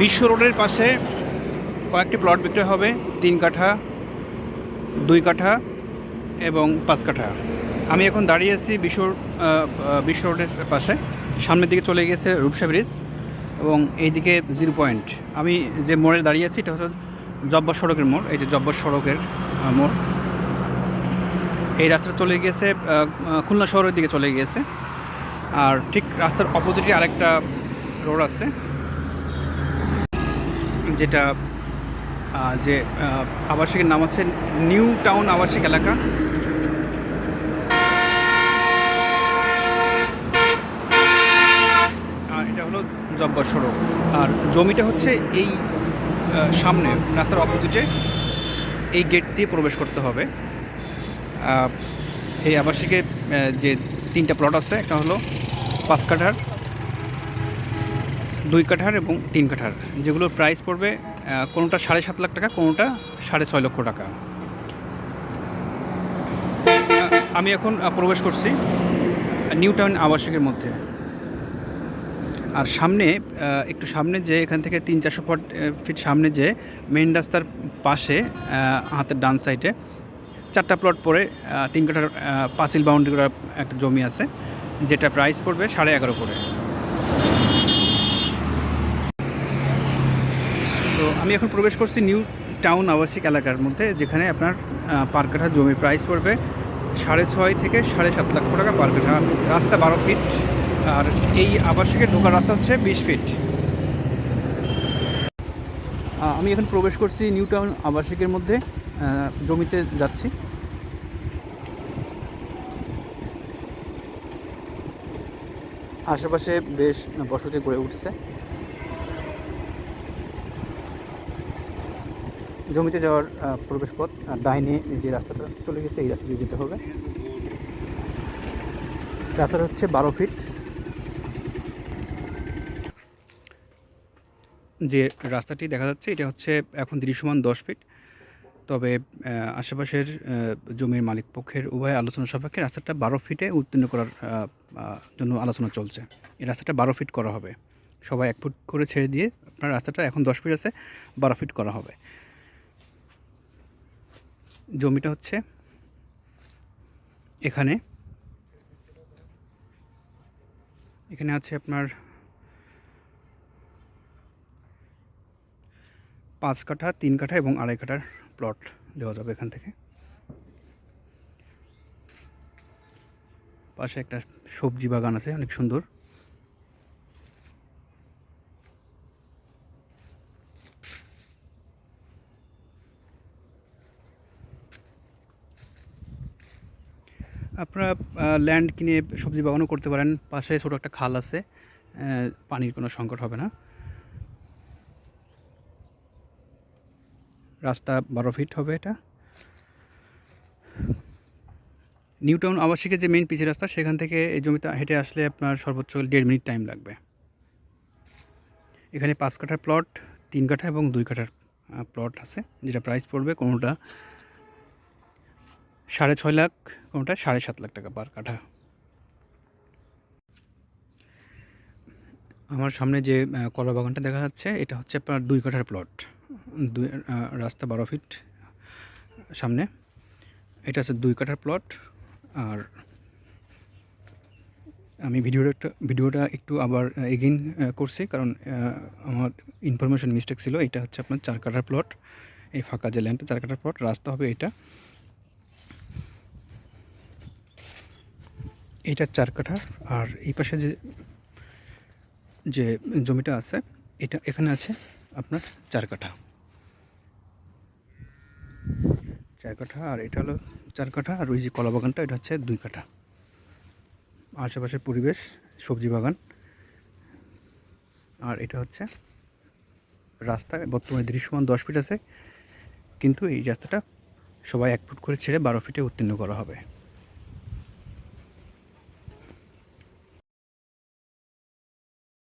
বিশ্ব রোডের পাশে কয়েকটি প্লট বিক্রয় হবে, তিন কাঠা, দুই কাঠা এবং পাঁচ কাঠা। আমি এখন দাঁড়িয়ে আছি বিশ্ব বিশ্ব রোডের পাশে। সামনের দিকে চলে গিয়েছে রূপসা ব্রিজ এবং এইদিকে জিরো পয়েন্ট। আমি যে মোড়ে দাঁড়িয়ে আছি, এটা হচ্ছে জব্বর সড়কের মোড়। এই যে জব্বর সড়কের মোড়। এই রাস্তা চলে গিয়েছে খুলনা শহরের দিকে চলে গিয়েছে। আর ঠিক রাস্তার অপোজিটে আরেকটা রোড আছে। যেটা যে আবাসিকের নাম হচ্ছে নিউ টাউন আবাসিক এলাকা। এটা হলো জব্বর সড়ক। আর জমিটা হচ্ছে এই সামনে রাস্তার অপোজিটে এই গেট দিয়ে প্রবেশ করতে হবে। এই আবাসিকে আহ, যে তিনটা প্লট আছে একটা হলো পাঁচ কাঠার দুই কাঠার এবং তিন কাঠার। যেগুলোর প্রাইস পড়বে কোনোটা সাড়ে সাত লাখ টাকা, কোনোটা সাড়ে ছয় লক্ষ টাকা। আমি এখন প্রবেশ করছি নিউ টাউন আবাসিকের মধ্যে। আর সামনে একটু সামনে যে এখান থেকে তিন চারশো ফট ফিট সামনে যে মেন রাস্তার পাশে হাতের ডান সাইডে চারটা প্লট পরে তিন কাঠার পাঁচিল বাউন্ডারি করা একটা জমি আছে, যেটা প্রাইস পড়বে সাড়ে এগারো করে। তো আমি এখন প্রবেশ করছি নিউ টাউন আবাসিক এলাকার মধ্যে, যেখানে আপনার পার কাঠা জমির প্রাইস পড়বে সাড়ে ছয় থেকে সাড়ে সাত লাখ টাকা পার কাঠা রাস্তা বারো ফিট আর এই আবাসিকের ঢোকার রাস্তা হচ্ছে বিশ ফিট আমি এখন প্রবেশ করছি নিউ টাউন আবাসিকের মধ্যে জমিতে যাচ্ছি। আশেপাশে বেশ বসতি গড়ে উঠছে। জমিতে যাওয়ার প্রবেশ পথ আর ডাইনে যে রাস্তাটা চলে গেছে, এই রাস্তা দিয়ে যেতে হবে। রাস্তাটা হচ্ছে বারো ফিট। যে রাস্তাটি দেখা যাচ্ছে, এটা হচ্ছে এখন দৃশ্যমান দশ ফিট। তবে আশেপাশের জমির মালিক পক্ষের উভয় আলোচনা সাপেক্ষে রাস্তাটা বারো ফিটে উত্তীর্ণ করার জন্য আলোচনা চলছে। এই রাস্তাটা বারো ফিট করা হবে। সবাই এক ফুট করে ছেড়ে দিয়ে আপনার রাস্তাটা এখন দশ ফিট আছে, বারো ফিট করা হবে। জমিটা হচ্ছে এখানে। এখানে আছে আপনার পাঁচ কাঠা, তিন কাঠা এবং আড়াই কাঠার প্লট দেওয়া যাবে এখান থেকে। পাশে একটা সবজি বাগান আছে, অনেক সুন্দর। আপনারা ল্যান্ড কিনে সবজি বাগানও করতে পারেন। পাশে ছোটো একটা খাল আছে পানির কোনো সংকট হবে না। রাস্তা বারো ফিট হবে এটা। নিউ টাউন আবাসিকের যে মেন পিচের রাস্তা, সেখান থেকে এই জমিটা হেঁটে আসলে আপনার সর্বোচ্চ দেড় মিনিট টাইম লাগবে। এখানে পাঁচ কাঠার প্লট তিন কাঠা এবং দুই কাঠার প্লট আছে, যেটা প্রাইস পড়বে কোনোটা সাড়ে ছয় লাখ কোনোটা? সাড়ে সাত লাখ টাকা পার কাঠা। আমার সামনে যে কলা বাগানটা দেখা যাচ্ছে, এটা হচ্ছে আপনার দুই কাঠার প্লট দুই রাস্তা বারো ফিট সামনে। এটা হচ্ছে দুই কাঠার প্লট আর আমি ভিডিওটা ভিডিওটা একটু আবার এগেইন করছি, কারণ আমার ইনফরমেশন মিস্টেক ছিল। এটা হচ্ছে আপনার চার কাঠার প্লট এই ফাঁকা যে ল্যান্ডটা চার কাঠার প্লট রাস্তা হবে এটা। এইটা চার কাঠার আর এই পাশে যে যে জমিটা আছে, এটা এখানে আছে আপনার চার কাঠা। চার কাঠা, আর এটা হলো চার কাঠা, আর ওই যে কলা বাগানটা, এটা হচ্ছে দুই কাঠা। আশেপাশের পরিবেশ, সবজি বাগান। আর এটা হচ্ছে রাস্তা, বর্তমানে দৃশ্যমান দশ ফিট আছে, কিন্তু এই রাস্তাটা সবাই এক ফুট করে ছেড়ে বারো ফিটে উত্তীর্ণ করা হবে।